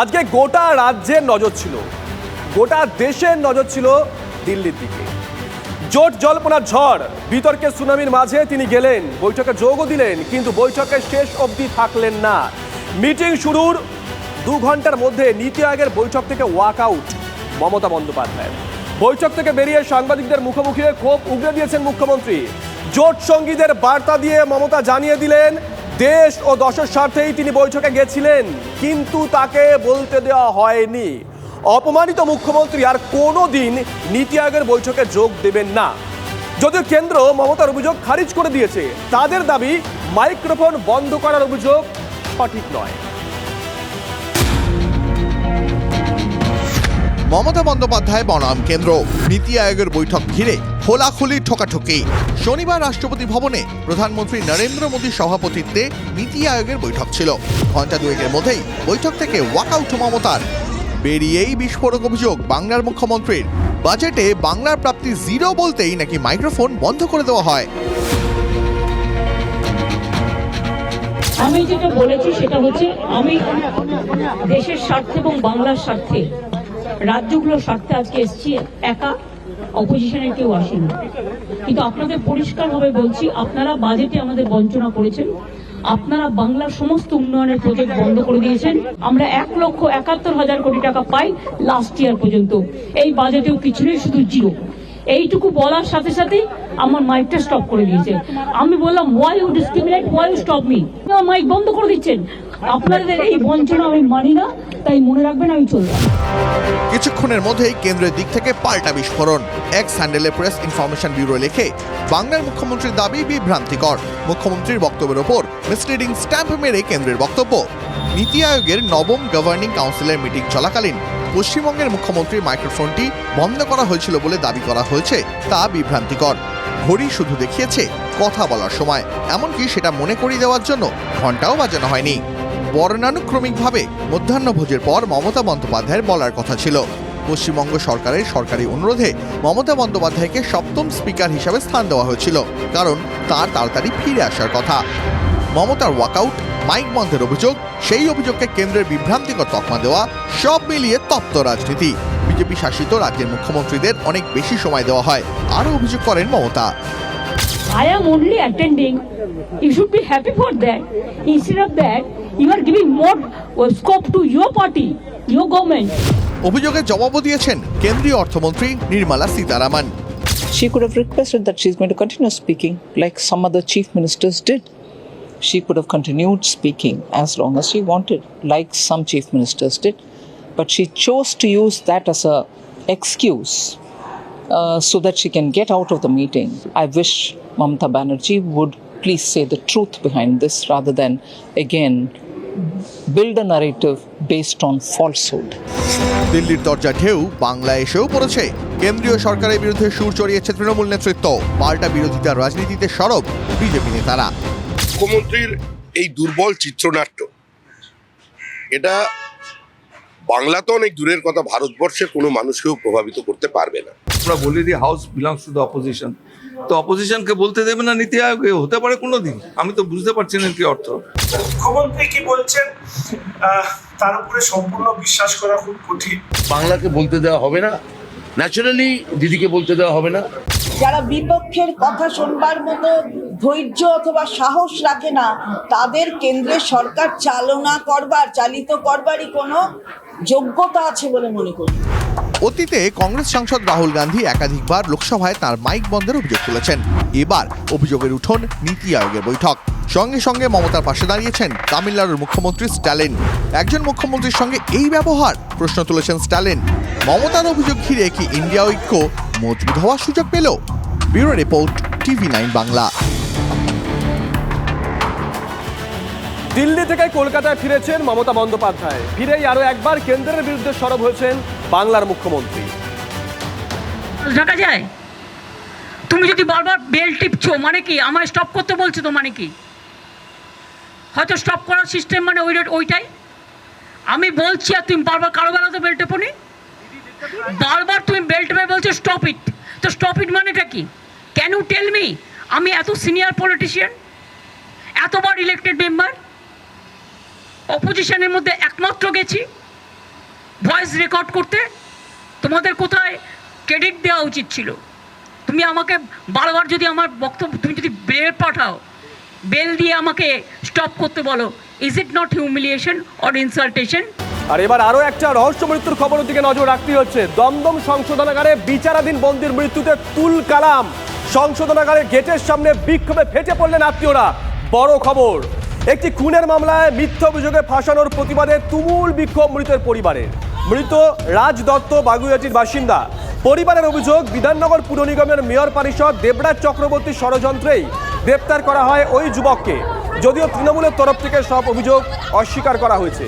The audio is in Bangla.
আজকে গোটা রাজ্যের নজর ছিল। গোটা দেশের নজর ছিল দিল্লির দিকে। জোট জল্পনার ঝড়, বিতর্কের সুনামির মাঝে তিনি গেলেন, বৈঠকে যোগও দিলেন, কিন্তু বৈঠকে শেষ অবধি থাকলেন না। মিটিং শুরুর দু ঘণ্টার মধ্যে নীতি আয়োগের বৈঠক থেকে ওয়াক আউট মমতা বন্দ্যোপাধ্যায় বৈঠক থেকে বেরিয়ে সাংবাদিকদের মুখোমুখি ক্ষোভ উগড়ে দিয়েছেন মুখ্যমন্ত্রী। জোট সঙ্গীদের বার্তা দিয়ে মমতা জানিয়ে দিলেন দেশ ও দশের স্বার্থেই তিনি বৈঠকে গেছিলেন, কিন্তু তাকে বলতে দেওয়া হয়নি। অপমানিত মুখ্যমন্ত্রী আর কোনো দিন নীতি আয়োগের বৈঠকে যোগ দেবেন না। যদিও কেন্দ্র মমতার অভিযোগ খারিজ করে দিয়েছে, তাদের দাবি মাইক্রোফোন বন্ধ করার অভিযোগ সঠিক নয়। মমতা বন্দ্যোপাধ্যায় বনাম কেন্দ্র। নীতি আয়োগের বৈঠক ঘিরে খোলাখুলি ঠোকাঠুকি। শনিবার রাষ্ট্রপতি ভবনে প্রধানমন্ত্রী নরেন্দ্র মোদীর সভাপতিত্বে নীতি আয়োগের বৈঠক ছিল। ঘণ্টা দুয়েকের মধ্যেই বৈঠক থেকে ওয়াকআউট মমতার। বেরিয়েই বিস্ফোরক অভিযোগ বাংলার মুখ্যমন্ত্রীর। বাজেটে বাংলার প্রাপ্তি জিরো বলতেই নাকি মাইক্রোফোন বন্ধ করে দেওয়া হয়। আমি যেটা বলেছি সেটা হচ্ছে, আমি দেশের স্বার্থে এবং বাংলার স্বার্থে রাজ্যগুলোর স্বার্থে আজকে এসেছি একা। অপোজিশনের কেউ আসেনি কিন্তু আপনাদের পরিষ্কারভাবে বলছি, আপনারা বাজেটে আমাদের বঞ্চনা করেছেন। আপনারা বাংলার সমস্ত উন্নয়নের প্রজেক্ট বন্ধ করে দিয়েছেন। আমরা এক লক্ষ একাত্তর হাজার কোটি টাকা পাই লাস্ট ইয়ার পর্যন্ত। এই বাজেটেও কিছু নেই, শুধু জিরো। এইটুকু বলার সাথে সাথে আমার মাইকটা স্টপ করে দিয়েছে। আমি বললাম why you discriminate why you stop me mike বন্ধ করে দিচ্ছেন। আপনাদের এই বঞ্চনা আমি মানি না, তাই মনে রাখবেন আমি চললাম কিছুক্ষণের মধ্যেই কেন্দ্রের দিক থেকে পাল্টা বিস্ফোরণ। এক্স হ্যান্ডেলে প্রেস ইনফরমেশন ব্যুরো লেখে, বাংলার মুখ্যমন্ত্রীর দাবি বিভ্রান্তিকর। মুখ্যমন্ত্রীর বক্তব্যের ওপর মিসলিডিং স্ট্যাম্প মেরে কেন্দ্রের বক্তব্য। নীতি আয়োগের নবম গভর্নিং কাউন্সিলের মিটিং চলাকালীন। পশ্চিমবঙ্গের মুখ্যমন্ত্রীর মাইক্রোফোনটি বন্ধ করা হয়েছিল বলে দাবি করা হয়েছে, তা বিভ্রান্তিকর। ঘড়ি শুধু দেখিয়েছে, কথা বলার সময়। এমনকি সেটা মনে করিয়ে দেওয়ার জন্য ঘন্টাও বাজানো হয়নি। বর্ণানুক্রমিকভাবে মধ্যাহ্নভোজের পর মমতা বন্দ্যোপাধ্যায়ের বলার কথা ছিল। পশ্চিমবঙ্গ সরকারের সরকারি অনুরোধে মমতা বন্দ্যোপাধ্যায়কে সপ্তম স্পিকার হিসাবে স্থান দেওয়া হয়েছিল, কারণ তার তাড়াতাড়ি ফিরে আসার কথা। মমতার ওয়াকআউট, মাইক বন্ধের অভিযোগ, সেই অভিযোগকে কেন্দ্রের বিভ্রান্তিকর তকমা দেওয়া, সব মিলিয়ে তপ্ত রাজনীতি। বিজেপি শাসিত রাজ্যের মুখ্যমন্ত্রীদের অনেক বেশি সময় দেওয়া হয়, আরও অভিযোগ করেন Mamata. I am only attending. You should be happy for that. Instead of that, you are giving more uh, scope to your party, your government. অভিযোগের জবাবও দিয়েছেন কেন্দ্রীয় অর্থমন্ত্রী Nirmala Sitharaman She could have requested that she's going to continue speaking like some other chief ministers did. She could have continued speaking as long as she wanted, like some chief ministers did. But she chose to use that as a excuse uh, so that she can get out of the meeting. I wish Mamata Banerjee would please say the truth behind this rather than again build a narrative based on falsehood. দিল্লির দরজা ঢেউ বাংলা এসেও পড়েছে কেন্দ্রীয় সরকারের বিরুদ্ধে সুর চড়িয়েছে তৃণমূল নেতৃত্ব পাল্টা বিরোধিতার রাজনীতিতে সরব বিজেপি নেতারা মুখ্যমন্ত্রীর এই দুর্বল চিত্রনাট্য এটা বাংলা তো অনেক দূরের কথা ভারতবর্ষের কোনো মানুষকেও প্রভাবিত করতে পারবে না আমরা বলে দিই house belongs to the opposition তো অপোজিশনকে বলতে দেবে না নীতি আয়োগ হতে পারে কোনো দিন আমি তো বুঝতে পারছি না কি অর্থ। মুখ্যমন্ত্রী কি বলছেন? তার উপরে সম্পূর্ণ বিশ্বাস করা খুব কঠিন। বাংলাকে বলতে দেওয়া হবে না। ন্যাচারালি দিদিকে বলতে দেওয়া হবে না। যারা বিপক্ষের কথা শুনবার মতো ধৈর্য অথবা সাহস রাখে না তাদের কেন্দ্রের সরকার চালনা করবার চালিত করবারই কোনো যোগ্যতা আছে বলে মনে করি। অতীতে কংগ্রেস সাংসদ রাহুল গান্ধী একাধিকবার লোকসভায় তার মাইক বন্ধের অভিযোগ তুলেছেন। এবার অভিযোগের উঠোন নীতি আয়োগের বৈঠক। সঙ্গে সঙ্গে মমতার পাশে দাঁড়িয়েছেন তামিলনাড়ুর মুখ্যমন্ত্রী স্ট্যালিন। একজন মুখ্যমন্ত্রীর সঙ্গে এই ব্যবহার, প্রশ্ন তুলেছেন স্ট্যালিন। মমতার অভিযোগ ঘিরে কি ইন্ডিয়া ঐক্য মজবুত হওয়ার সুযোগ পেল? Bureau report TV nine Bangla. Delhi থেকে কলকাতায় ফিরেছেন মমতা বন্দ্যোপাধ্যায়। ফিরেই আরও একবার কেন্দ্রের বিরুদ্ধে সরব হয়েছেন বাংলার মুখ্যমন্ত্রী। রাখা যায়? তুমি যদি বারবার বেল টিপছো মানে কি? আমায় স্টপ করতে বলছো তো মানে কি? হয়তো স্টপ করার সিস্টেম মানে ওই ওইটাই? আমি বলছি আর তুমি বারবার কারও বেলা তো বেল টেপনি বারবার তুমি বেল টেপে বলছো স্টপ ইট তো স্টপ ইট মানেটা কি? ক্যান ইউ টেল মি আমি এত সিনিয়র পলিটিশিয়ান এতবার ইলেক্টেড মেম্বার অপোজিশনের মধ্যে একমাত্র গেছি। ভয়েস রেকর্ড করতে। তোমাদের কোথায় ক্রেডিট দেওয়া উচিত ছিল? তুমি আমাকে বারবার যদি আমার বক্তব্য তুমি যদি বেল পাঠাও বেল দিয়ে আমাকে স্টপ করতে বলো is it not humiliation or insultation আর এবার আরও একটা রহস্য মৃত্যুর খবরের দিকে নজর রাখতে হচ্ছে। দমদম সংশোধনাগারে বিচারাধীন বন্দির মৃত্যুতে তুল কালাম। সংশোধনাগারের গেটের সামনে বিক্ষোভে ফেটে পড়লেন আত্মীয়রা। বড় খবর। একটি খুনের মামলায় মিথ্যা অভিযোগে ফাঁসানোর প্রতিবাদে তুমুল বিক্ষোভ মৃতের পরিবারের মৃত রাজ দত্ত বাগুইয়াটির বাসিন্দা। পরিবারের অভিযোগ, বিধাননগর পুর নিগমের মেয়র পরিষদ দেবরাজ চক্রবর্তী ষড়যন্ত্রেই গ্রেপ্তার করা হয় ওই যুবককে। যদিও তৃণমূলের তরফ থেকে সব অভিযোগ অস্বীকার করা হয়েছে।